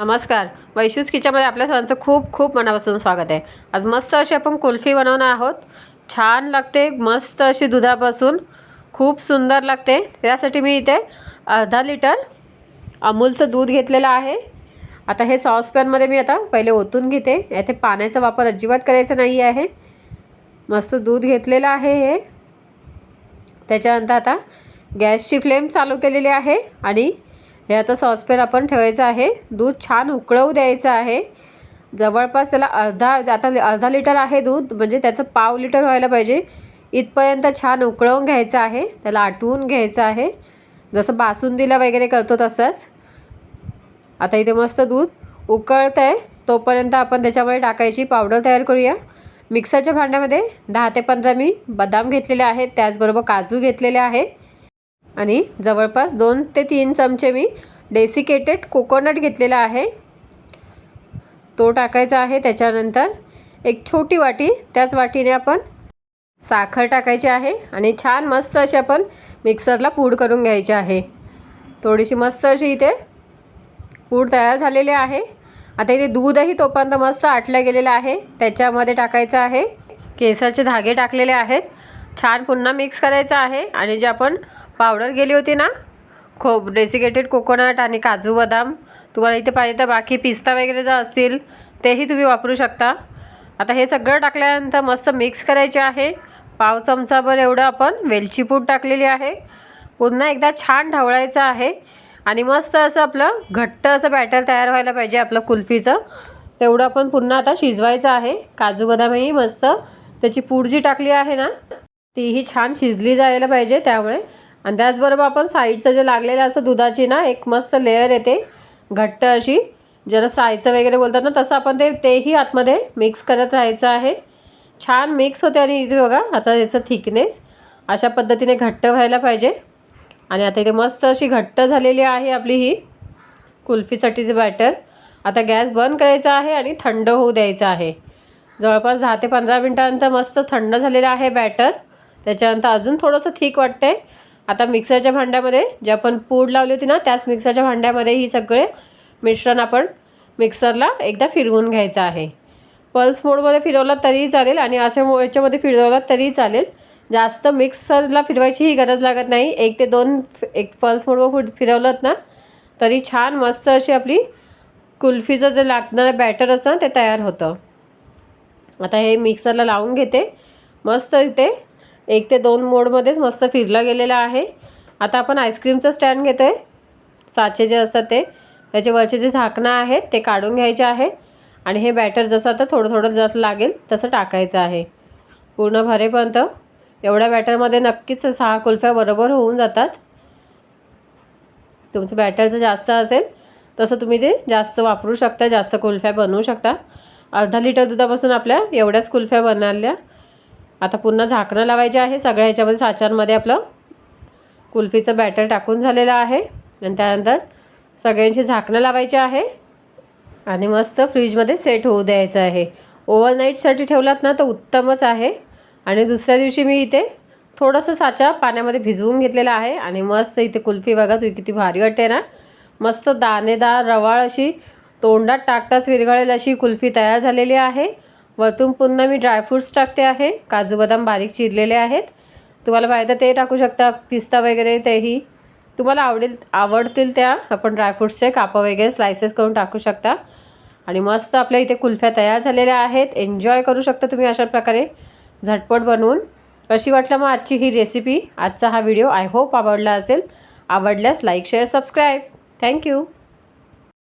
नमस्कार. वैशूस किचनमध्ये आपल्या सर्वांचं खूप खूप मनापासून स्वागत आहे. आज मस्त अशी आपण कुल्फी बनवणार आहोत. छान लागते मस्त अशी दुधापासून. खूप सुंदर लागते. त्यासाठी मी इथे अर्धा लिटर अमूलचं दूध घेतलेलं आहे. आता हे सॉसपॅनमध्ये मी आता पहिले ओतून घेते. येथे पाण्याचा वापर अजिबात करायचा नाही आहे. मस्त दूध घेतलेलं आहे हे. त्याच्यानंतर आता गॅसची फ्लेम चालू केलेली आहे आणि हे आता सॉसपॅन आपण ठेवायचं आहे. दूध छान उकळवू द्यायचं आहे. जवळपास त्याला अर्धा आता अर्धा लिटर आहे दूध म्हणजे त्याचं पाव लिटर व्हायला पाहिजे. इथपर्यंत छान उकळवून घ्यायचं आहे. त्याला आटवून घ्यायचं आहे. जसं बासुंदीला वगैरे करतो तसंच. आता इथे मस्त दूध उकळतं आहे तोपर्यंत आपण त्याच्यामध्ये टाकायची पावडर तयार करूया. मिक्सरच्या भांड्यामध्ये दहा ते पंधरा मी बदाम घेतलेले आहेत. त्याचबरोबर काजू घेतलेले आहे. आणि जवळपास दोन ते तीन चमचे मी डेसिकेटेड कोकोनट घेतलेला आहे. तो टाकायचा आहे. त्याच्यानंतर एक छोटी वाटी त्याच वाटीने आपण साखर टाकायची आहे आणि छान मस्त अशी आपण मिक्सरला पूड करून घ्यायची आहे. थोडीशी मस्त अशी इथे पूड तयार झालेली आहे. आता इथे दूधही तोपर्यंत मस्त आटलं गेलेलं आहे. त्याच्यामध्ये टाकायचं आहे. केसरचे धागे टाकलेले आहेत. छान पुन्हा मिक्स करायचं आहे आणि जे आपण पावडर गेली होती ना? खोप डेसिकेटेड कोकोनट आणि काजू बदाम. तुम्हाला इथे पाहिजे तर बाकी पिस्ता वगैरे जर असतील तेही तुम्ही वापरू शकता. आता हे सगळं टाकल्यानंतर मस्त मिक्स करायचे आहे. पाव चमचाभर एवढं आपण वेलची पूड टाकलेली आहे. पुन्हा एकदा छान ढवळायचं आहे. आणि मस्त असं आपलं घट्ट असं बॅटर तयार व्हायला पाहिजे आपलं कुल्फीचं. तेवढं आपण पुन्हा आता शिजवायचं आहे. काजू बदामही मस्त त्याची पूड जी टाकली आहे ना तीही छान शिजली जायला पाहिजे त्यामुळे. आणि त्याचबरोबर आपण साईडचं जे लागलेलं असं दुधाची ना एक मस्त लेअर येते घट्ट अशी. ज्याला सायचं वगैरे बोलतात ना तसं आपण ते तेही आतमध्ये मिक्स करत राहायचं आहे. छान मिक्स होते आणि इथे बघा आता याचं थिकनेस अशा पद्धतीने घट्ट व्हायला पाहिजे. आणि आता इथे मस्त अशी घट्ट झालेली आहे आपली ही कुल्फीसाठीचे बॅटर आता गॅस बंद करायचा आहे आणि थंड होऊ द्यायचं आहे. जवळपास दहा ते पंधरा मिनटानंतर मस्त थंड झालेलं आहे बॅटर त्याच्यानंतर अजून थोडंसं थिक वाटतं आहे आता मिक्सरच्या भांड्यामध्ये जे आपण पूड लावली होती ना त्याच मिक्सरच्या भांड्यामध्ये ही सगळे मिश्रण आपण मिक्सरला एकदा फिरवून घ्यायचं आहे. पल्स मोडमध्ये फिरवलं तरीही चालेल आणि अशा मो याच्यामध्ये फिरवलं तरीही चालेल. जास्त मिक्सरला फिरवायची ही गरज लागत नाही. एक ते दोन एक पल्स मोडवर फिरवलं ना तरी छान मस्त अशी आपली कुल्फीचं जे लागणारं बॅटर असतं ना ते तयार होतं. आता हे मिक्सरला लावून घेते. मस्त इथे एक ते दोन मोडमध्येच मस्त फिरलं गेलेलं आहे. आता आपण आईस्क्रीमचं स्टँड घेतो आहे साचे जे असतात ते. त्याचे वरचे जे झाकणं आहेत ते काढून घ्यायचे आहे. आणि हे बॅटर जसं आता थोडं थोडं जसं लागेल तसं टाकायचं आहे. पूर्ण भरेपर्यंत. एवढ्या बॅटरमध्ये नक्कीच सहा कुल्फ्या बरोबर होऊन जातात. तुमचं बॅटर जर जास्त असेल तसं तुम्ही जे जास्त वापरू शकता जास्त कुल्फ्या बनवू शकता. अर्धा लिटर दुधापासून आपल्या एवढ्याच कुल्फ्या बनवल्या आता पुन्हा झाकणं लावायचे आहे. सगळ्या ह्याच्यामध्ये साच्यांमध्ये आपलं कुल्फीचं बॅटर टाकून झालेलं आहे. आणि त्यानंतर सगळ्यांची झाकणं लावायची आहे. आणि मस्त फ्रीजमध्ये सेट होऊ द्यायचं आहे. ओव्हरनाईटसाठी ठेवलात ना तर उत्तमच आहे. आणि दुसऱ्या दिवशी मी इथे थोडंसं साचा पाण्यामध्ये भिजवून घेतलेला आहे. आणि मस्त इथे कुल्फी बघा तुम्ही किती भारी वाटते ना. मस्त दाणेदार रवाळ अशी तोंडात टाकताच विरघळेल अशी कुल्फी तयार झालेली आहे. वरतून पुन्हा मी ड्रायफ्रूट्स टाकते आहे. काजू बदाम बारीक चिरलेले आहेत. तुम्हाला पाहिजे ते टाकू शकता पिस्ता वगैरे तेही. तुम्हाला आवडेल आवडतील त्या आपण ड्रायफ्रूट्सचे कापं वगैरे स्लायसेस करून टाकू शकता. आणि मस्त आपल्या इथे कुल्फ्या तयार झालेल्या आहेत. एन्जॉय करू शकता तुम्ही अशा प्रकारे. झटपट बनवून. कशी वाटलं मग आजची ही रेसिपी आजचा हा व्हिडिओ आय होप आवडला असेल. आवडल्यास लाईक शेअर सबस्क्राईब थँक्यू